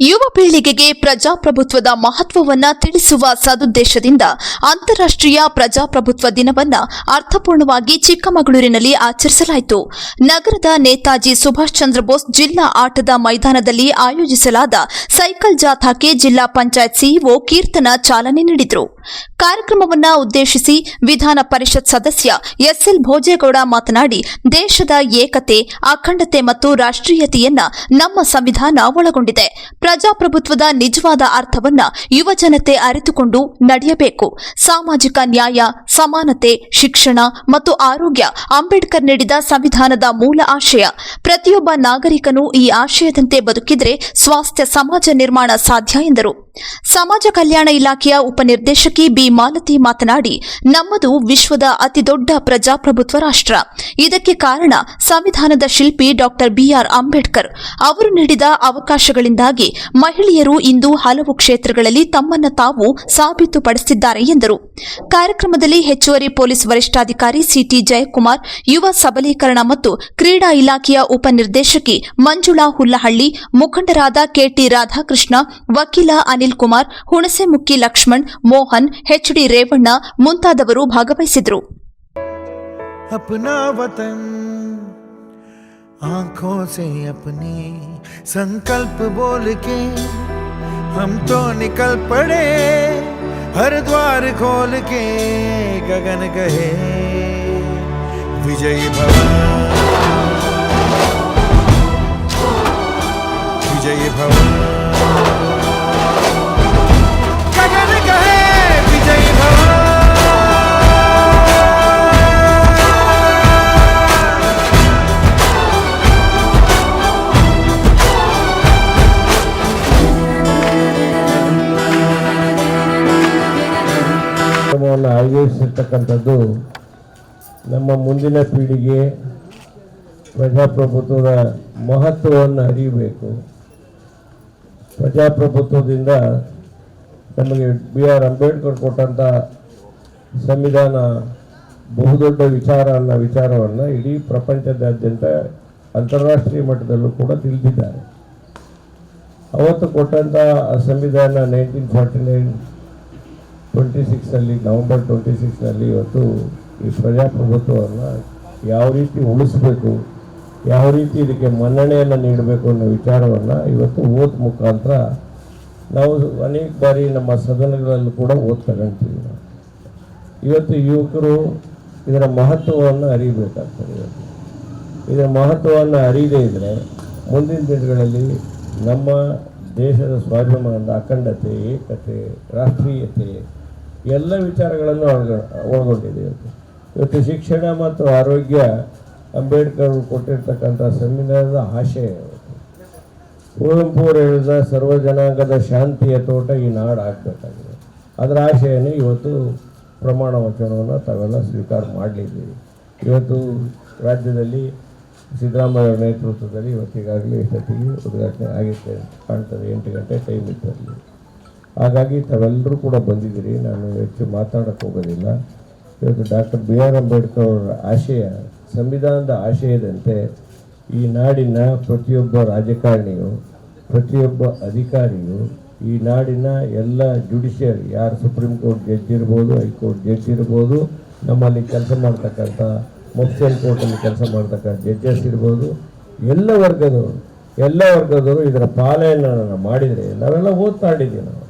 ಯುವ ಪೀಳಿಗೆಗೆ ಪ್ರಜಾಪ್ರಭುತ್ವದ ಮಹತ್ವವನ್ನು ತಿಳಿಸುವ ಸದುದ್ದೇಶದಿಂದ ಅಂತಾರಾಷ್ಟ್ರೀಯ ಪ್ರಜಾಪ್ರಭುತ್ವ ದಿನವನ್ನು ಅರ್ಥಪೂರ್ಣವಾಗಿ ಚಿಕ್ಕಮಗಳೂರಿನಲ್ಲಿ ಆಚರಿಸಲಾಯಿತು. ನಗರದ ನೇತಾಜಿ ಸುಭಾಷ್ ಚಂದ್ರ ಬೋಸ್ ಜಿಲ್ಲಾ ಆಟದ ಮೈದಾನದಲ್ಲಿ ಆಯೋಜಿಸಲಾದ ಸೈಕಲ್ ಜಾಥಾಕ್ಕೆ ಜಿಲ್ಲಾ ಪಂಚಾಯತ್ ಸಿಇಒ ಕೀರ್ತನ ಚಾಲನೆ ನೀಡಿದರು. ಕಾರ್ಯಕ್ರಮವನ್ನ ಉದ್ದೇಶಿಸಿ ವಿಧಾನ ಪರಿಷತ್ ಸದಸ್ಯ ಎಸ್ಎಲ್ ಭೋಜೇಗೌಡ ಮಾತನಾಡಿ, ದೇಶದ ಏಕತೆ, ಅಖಂಡತೆ ಮತ್ತು ರಾಷ್ಟೀಯತೆಯನ್ನ ನಮ್ಮ ಸಂವಿಧಾನ ಒಳಗೊಂಡಿದೆ. ಪ್ರಜಾಪ್ರಭುತ್ವದ ನಿಜವಾದ ಅರ್ಥವನ್ನ ಯುವಜನತೆ ಅರಿತುಕೊಂಡು ನಡೆಯಬೇಕು. ಸಾಮಾಜಿಕ ನ್ಯಾಯ, ಸಮಾನತೆ, ಶಿಕ್ಷಣ ಮತ್ತು ಆರೋಗ್ಯ ಅಂಬೇಡ್ಕರ್ ನೀಡಿದ ಸಂವಿಧಾನದ ಮೂಲ ಆಶಯ. ಪ್ರತಿಯೊಬ್ಬ ನಾಗರಿಕನು ಈ ಆಶಯದಂತೆ ಬದುಕಿದ್ರೆ ಸ್ವಾಸ್ಥ್ಯ, ಸಮಾಜ ನಿರ್ಮಾಣ ಸಾಧ್ಯ ಎಂದರು. ಸಮಾಜ ಕಲ್ಯಾಣ ಇಲಾಖೆಯ ಉಪನಿರ್ದೇಶಕಿ ಬಿ. ಮಾಲತಿ ಮಾತನಾಡಿ, ನಮ್ಮದು ವಿಶ್ವದ ಅತಿದೊಡ್ಡ ಪ್ರಜಾಪ್ರಭುತ್ವ ರಾಷ್ಟ್ರ. ಇದಕ್ಕೆ ಕಾರಣ ಸಂವಿಧಾನದ ಶಿಲ್ಪಿ ಡಾಕ್ಟರ್ ಬಿಆರ್ ಅಂಬೇಡ್ಕರ್. ಅವರು ನೀಡಿದ ಅವಕಾಶಗಳಿಂದಾಗಿ ಮಹಿಳೆಯರು ಇಂದು ಹಲವು ಕ್ಷೇತ್ರಗಳಲ್ಲಿ ತಮ್ಮನ್ನು ತಾವು ಸಾಬೀತುಪಡಿಸಿದ್ದಾರೆ ಎಂದರು. ಕಾರ್ಯಕ್ರಮದಲ್ಲಿ ಹೆಚ್ಚುವರಿ ಪೊಲೀಸ್ ವರಿಷ್ಠಾಧಿಕಾರಿ ಸಿಟಿ ಜಯಕುಮಾರ್, ಯುವ ಸಬಲೀಕರಣ ಮತ್ತು ಕ್ರೀಡಾ ಇಲಾಖೆಯ ಉಪನಿರ್ದೇಶಕಿ ಮಂಜುಳಾ ಹುಲ್ಲಹಳ್ಳಿ, ಮುಖಂಡರಾದ ಕೆಟಿ ರಾಧಾಕೃಷ್ಣ, ವಕೀಲ ಅನಿಲ್ ಕುಮಾರ್ ಹುಣಸೆಮುಕ್ಕಿ ಲಕ್ಷ್ಮಣ್, ಮೋಹನ್ ಎಚ್ಡಿ ರೇವಣ್ಣ ಮುಂತಾದವರು ಭಾಗವಹಿಸಿದರು अपना वतन आंखों से अपने संकल्प बोल के हम तो निकल पड़े हर द्वार खोल के गगन गए विजयी भव विजयी भव ಆಯೋಜಿಸಿರ್ತಕ್ಕಂಥದ್ದು ನಮ್ಮ ಮುಂದಿನ ಪೀಳಿಗೆ ಪ್ರಜಾಪ್ರಭುತ್ವದ ಮಹತ್ವವನ್ನು ಅರಿಯಬೇಕು. ಪ್ರಜಾಪ್ರಭುತ್ವದಿಂದ ನಮಗೆ ಬಿ ಆರ್ ಅಂಬೇಡ್ಕರ್ ಕೊಟ್ಟಂಥ ಸಂವಿಧಾನ ಬಹುದೊಡ್ಡ ವಿಚಾರ ಅನ್ನೋ ವಿಚಾರವನ್ನು ಇಡೀ ಪ್ರಪಂಚದಾದ್ಯಂತ ಅಂತಾರಾಷ್ಟ್ರೀಯ ಮಟ್ಟದಲ್ಲೂ ಕೂಡ ತಿಳಿದಿದ್ದಾರೆ. ಅವತ್ತು ಕೊಟ್ಟಂಥ ಸಂವಿಧಾನ ನೈನ್ಟೀನ್ ಫಾರ್ಟಿ ನೈನ್ ಟ್ವೆಂಟಿ ಸಿಕ್ಸಲ್ಲಿ ನವಂಬರ್ ಟ್ವೆಂಟಿ ಸಿಕ್ಸ್ನಲ್ಲಿ ಇವತ್ತು ಈ ಪ್ರಜಾಪ್ರಭುತ್ವವನ್ನು ಯಾವ ರೀತಿ ಉಳಿಸ್ಬೇಕು, ಯಾವ ರೀತಿ ಇದಕ್ಕೆ ಮನ್ನಣೆಯನ್ನು ನೀಡಬೇಕು ಅನ್ನೋ ವಿಚಾರವನ್ನು ಇವತ್ತು ಓದ್ ಮುಖಾಂತರ ನಾವು ಅನೇಕ ಬಾರಿ ನಮ್ಮ ಸದನಗಳಲ್ಲಿ ಕೂಡ ಓದ್ ತಗೊಂತೀವಿ ಇವತ್ತು ಯುವಕರು ಇದರ ಮಹತ್ವವನ್ನು ಅರಿಬೇಕಾಗ್ತದೆ ಇವತ್ತು. ಇದರ ಮಹತ್ವವನ್ನು ಅರಿಯದೇ ಇದ್ದರೆ ಮುಂದಿನ ದಿನಗಳಲ್ಲಿ ನಮ್ಮ ದೇಶದ ಸ್ವಾಭಿಮಾನದ ಅಖಂಡತೆ, ಏಕತೆ, ರಾಷ್ಟ್ರೀಯತೆ ಎಲ್ಲ ವಿಚಾರಗಳನ್ನು ಒಳಗ ಒಳಗೊಂಡಿದೆ ಇವತ್ತು ಇವತ್ತು ಶಿಕ್ಷಣ ಮತ್ತು ಆರೋಗ್ಯ ಅಂಬೇಡ್ಕರ್ ಕೊಟ್ಟಿರ್ತಕ್ಕಂಥ ಸಂವಿಧಾನದ ಆಶಯ ಕುವೆಂಪು ಅವರು ಹೇಳಿದ ಸರ್ವ ಜನಾಂಗದ ಶಾಂತಿಯ ತೋಟ ಈ ನಾಡು ಹಾಕಬೇಕಾಗಿದೆ ಅದರ ಆಶಯನ ಇವತ್ತು ಪ್ರಮಾಣ ವಚನವನ್ನು ತಾವೆಲ್ಲ ಸ್ವೀಕಾರ ಮಾಡಲಿದ್ದೀವಿ ಇವತ್ತು ರಾಜ್ಯದಲ್ಲಿ ಸಿದ್ದರಾಮಯ್ಯ ನೇತೃತ್ವದಲ್ಲಿ ಇವತ್ತಿಗಾಗಲೇ ಇಷ್ಟೊತ್ತಿಗೆ ಉದ್ಘಾಟನೆ ಆಗಿರುತ್ತೆ ಅಂತ ಕಾಣ್ತದೆ ಎಂಟು ಗಂಟೆ ಟೈಮ್ ಇತ್ತಲ್ಲಿ ಹಾಗಾಗಿ ತಾವೆಲ್ಲರೂ ಕೂಡ ಬಂದಿದ್ದೀರಿ. ನಾನು ಹೆಚ್ಚು ಮಾತಾಡೋಕ್ಕೆ ಹೋಗೋದಿಲ್ಲ. ಇವತ್ತು ಡಾಕ್ಟರ್ ಬಿ ಆರ್ ಅಂಬೇಡ್ಕರ್ ಅವರ ಆಶಯ, ಸಂವಿಧಾನದ ಆಶಯದಂತೆ ಈ ನಾಡಿನ ಪ್ರತಿಯೊಬ್ಬ ರಾಜಕಾರಣಿಯು, ಪ್ರತಿಯೊಬ್ಬ ಅಧಿಕಾರಿಯು ಈ ನಾಡಿನ ಎಲ್ಲ ಜುಡಿಷಿಯರ್, ಯಾರು ಸುಪ್ರೀಂ ಕೋರ್ಟ್ ಜಡ್ಜ್ ಇರ್ಬೋದು, ಹೈಕೋರ್ಟ್ ಜಡ್ಜ್ ಇರ್ಬೋದು, ನಮ್ಮಲ್ಲಿ ಕೆಲಸ ಮಾಡ್ತಕ್ಕಂಥ ಮುಫ್ಸಿಯಲ್ ಕೋರ್ಟಲ್ಲಿ ಕೆಲಸ ಮಾಡ್ತಕ್ಕಂಥ ಜಡ್ಜಸ್ ಇರ್ಬೋದು, ಎಲ್ಲ ವರ್ಗದವರು ಎಲ್ಲ ವರ್ಗದವರು ಇದರ ಪಾಲನೆಯನ್ನು ಮಾಡಿದರೆ ನಾವೆಲ್ಲ ಓದ್ತಾಡಿದ್ದೀವಿ ನಾವು.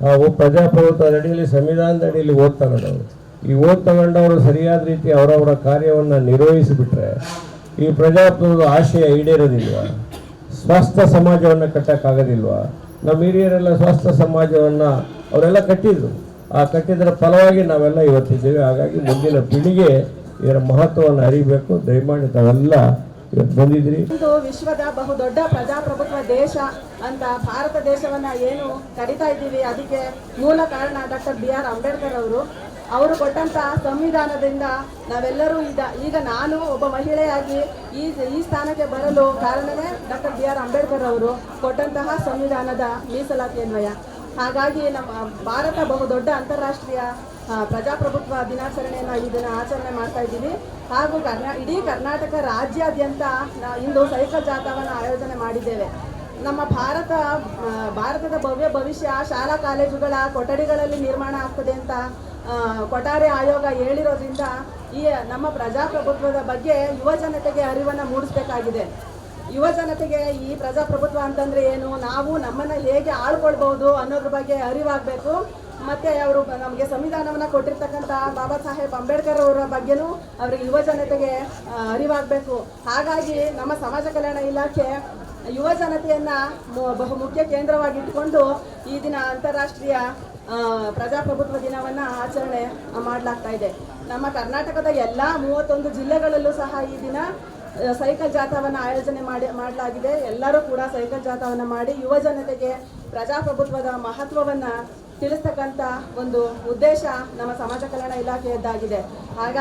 ಪ್ರಜಾಪ್ರಭುತ್ವ ಪ್ರಜಾಪ್ರಭುತ್ವದ ಅಡಿಯಲ್ಲಿ ಸಂವಿಧಾನದ ಅಡಿಯಲ್ಲಿ ಓದ್ ತಗೊಂಡವರು. ಈ ಓದ್ ತಗೊಂಡವರು ಸರಿಯಾದ ರೀತಿ ಅವರವರ ಕಾರ್ಯವನ್ನು ನಿರ್ವಹಿಸಿಬಿಟ್ರೆ ಈ ಪ್ರಜಾಪ್ರಭುತ್ವದ ಆಶಯ ಈಡೇರೋದಿಲ್ವಾ? ಸ್ವಸ್ಥ ಸಮಾಜವನ್ನು ಕಟ್ಟಕ್ಕಾಗೋದಿಲ್ವಾ? ನಮ್ಮ ಹಿರಿಯರೆಲ್ಲ ಸ್ವಸ್ಥ ಸಮಾಜವನ್ನು ಅವರೆಲ್ಲ ಕಟ್ಟಿದ್ರು. ಆ ಕಟ್ಟಿದ್ರ ಫಲವಾಗಿ ನಾವೆಲ್ಲ ಇವತ್ತಿದ್ದೇವೆ. ಹಾಗಾಗಿ ಮುಂದಿನ ಪೀಳಿಗೆ ಇದರ ಮಹತ್ವವನ್ನು ಅರಿಬೇಕು. ದಯಮಾಡಿ ತಾವೆಲ್ಲ ಬಂದಿದ್ರಿ ಒಂದು ವಿಶ್ವದ ಬಹುದೊಡ್ಡ ಪ್ರಜಾಪ್ರಭುತ್ವ ದೇಶ ಅಂತ ಭಾರತ ದೇಶವನ್ನ ಏನು ಕರಿತಾ ಇದ್ದೀವಿ, ಅದಕ್ಕೆ ಮೂಲ ಕಾರಣ ಡಾಕ್ಟರ್ ಬಿ ಆರ್ ಅಂಬೇಡ್ಕರ್ ಅವರು. ಅವರು ಕೊಟ್ಟಂತ ಸಂವಿಧಾನದಿಂದ ನಾವೆಲ್ಲರೂ ಈಗ ಈಗ ನಾನು ಒಬ್ಬ ಮಹಿಳೆಯಾಗಿ ಈ ಈ ಸ್ಥಾನಕ್ಕೆ ಬರಲು ಕಾರಣವೇ ಡಾಕ್ಟರ್ ಬಿ ಆರ್ ಅಂಬೇಡ್ಕರ್ ಅವರು ಕೊಟ್ಟಂತಹ ಸಂವಿಧಾನದ ಮೀಸಲಾತಿ ಅನ್ವಯ. ಹಾಗಾಗಿ ನಮ್ಮ ಭಾರತ ಬಹುದೊಡ್ಡ ಅಂತಾರಾಷ್ಟ್ರೀಯ ಪ್ರಜಾಪ್ರಭುತ್ವ ದಿನಾಚರಣೆಯನ್ನು ಈ ಆಚರಣೆ ಮಾಡ್ತಾ ಇದ್ದೀವಿ. ಹಾಗೂ ಕರ್ನಾ, ಇಡೀ ಕರ್ನಾಟಕ ರಾಜ್ಯಾದ್ಯಂತ ಇಂದು ಸೈಕಲ್ ಜಾಥಾವನ್ನು ಆಯೋಜನೆ ಮಾಡಿದ್ದೇವೆ. ನಮ್ಮ ಭಾರತ ಭಾರತದ ಭವ್ಯ ಭವಿಷ್ಯ, ಶಾಲಾ ಕಾಲೇಜುಗಳ ಕೊಠಡಿಗಳಲ್ಲಿ ನಿರ್ಮಾಣ ಆಗ್ತದೆ ಅಂತ ಕೊಠಾರೆ ಆಯೋಗ ಹೇಳಿರೋದ್ರಿಂದ ಈ ನಮ್ಮ ಪ್ರಜಾಪ್ರಭುತ್ವದ ಬಗ್ಗೆ ಯುವ ಜನತೆಗೆ ಅರಿವನ್ನು ಮೂಡಿಸ್ಬೇಕಾಗಿದೆ. ಯುವ ಜನತೆಗೆ ಈ ಪ್ರಜಾಪ್ರಭುತ್ವ ಅಂತಂದ್ರೆ ಏನು? ನಾವು ನಮ್ಮನ್ನು ಹೇಗೆ ಆಳ್ಕೊಳ್ಬಹುದು ಅನ್ನೋದ್ರ ಬಗ್ಗೆ ಅರಿವಾಗಬೇಕು. ಮತ್ತೆ ಅವರು ನಮಗೆ ಸಂವಿಧಾನವನ್ನ ಕೊಟ್ಟಿರ್ತಕ್ಕಂಥ ಬಾಬಾ ಸಾಹೇಬ್ ಅಂಬೇಡ್ಕರ್ ಅವರ ಬಗ್ಗೆನೂ ಅವರಿಗೆ ಯುವ ಜನತೆಗೆ ಅರಿವಾಗಬೇಕು. ಹಾಗಾಗಿ ನಮ್ಮ ಸಮಾಜ ಕಲ್ಯಾಣ ಇಲಾಖೆ ಯುವ ಜನತೆಯನ್ನು ಬಹುಮುಖ್ಯ ಬಹು ಮುಖ್ಯ ಕೇಂದ್ರವಾಗಿಟ್ಟುಕೊಂಡು ಈ ದಿನ ಅಂತಾರಾಷ್ಟ್ರೀಯ ಪ್ರಜಾಪ್ರಭುತ್ವ ದಿನವನ್ನ ಆಚರಣೆ ಮಾಡಲಾಗ್ತಾ ಇದೆ. ನಮ್ಮ ಕರ್ನಾಟಕದ ಎಲ್ಲ ಮೂವತ್ತೊಂದು ಜಿಲ್ಲೆಗಳಲ್ಲೂ ಸಹ ಈ ದಿನ ಸೈಕಲ್ ಜಾಥಾವನ್ನು ಆಯೋಜನೆ ಮಾಡಿ ಮಾಡಲಾಗಿದೆ. ಎಲ್ಲರೂ ಕೂಡ ಸೈಕಲ್ ಜಾಥಾವನ್ನು ಮಾಡಿ ಯುವ ಜನತೆಗೆ ಪ್ರಜಾಪ್ರಭುತ್ವದ ಮಹತ್ವವನ್ನು ತಿಳಿಸ್ತಕ್ಕಂಥ ಒಂದು ಉದ್ದೇಶ ನಮ್ಮ ಸಮಾಜ ಕಲ್ಯಾಣ ಇಲಾಖೆಯದ್ದಾಗಿದೆ. ಹಾಗಾಗಿ